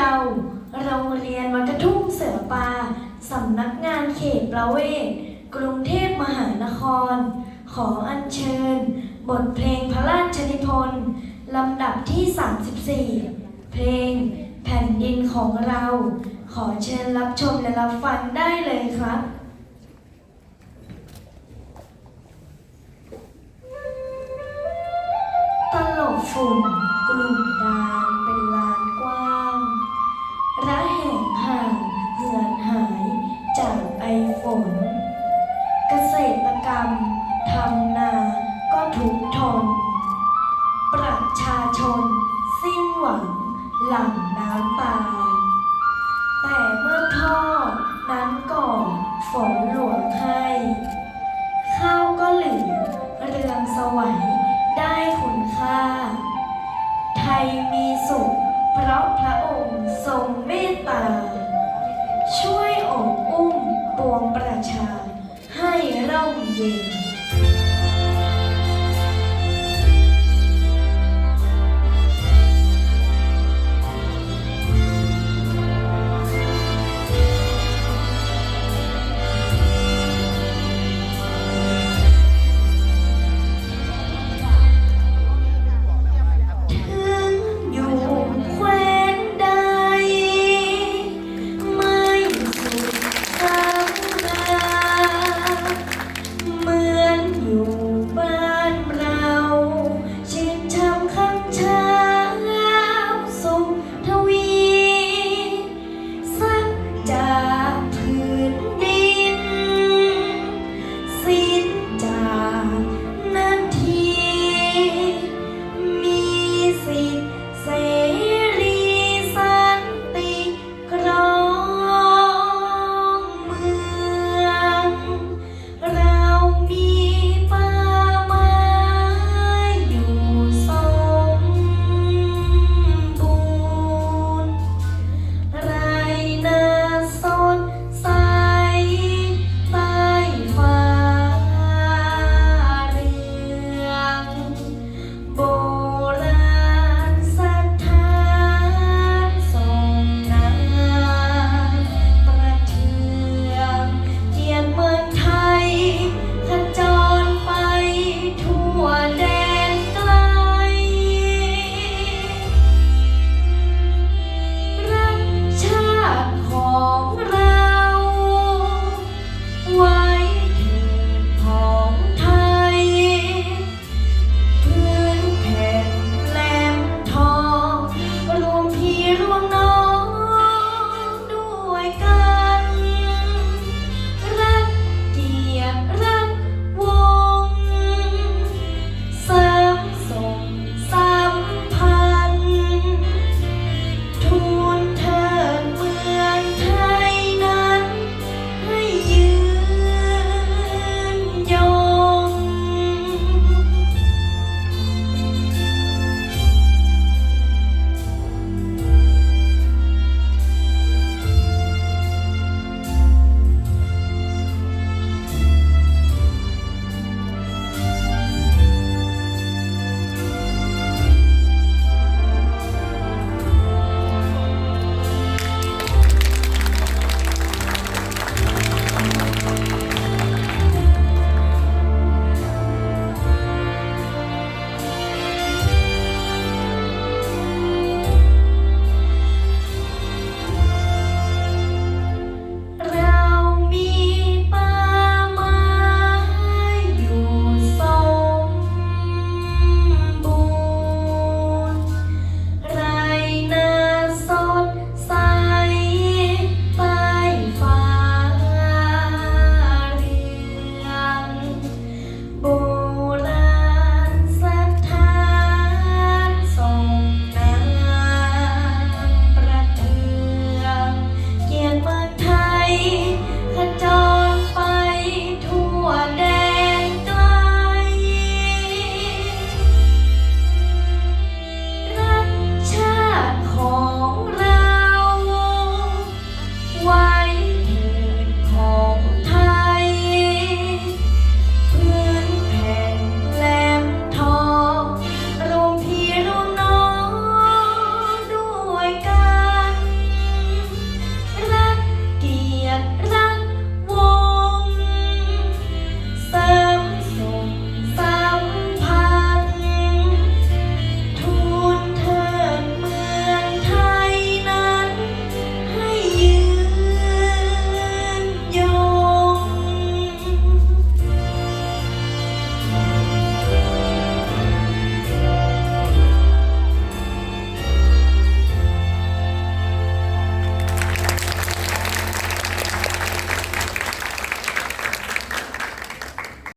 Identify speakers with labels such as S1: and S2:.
S1: เรา โรงเรียนวัดกระทุ่งเสือปาสำนักงานเขตประเวศ กรุงเทพมหานคร ขออัญเชิญ บทเพลงพระราชนิพนธ์ลำดับที่ 34 เพลงแผ่นดินของเรา ขอเชิญรับชมและรับฟังได้เลยครับตลบฝุ่น หวังหลั่งน้ำตา แต่เมื่อพ่อนั้นก่อฝนหลวงให้ ข้าวก็เหลือเรืองสวัยได้คุณค่า ไทยมีสุขเพราะพระองค์ทรงเมตตา ช่วย 길로 만나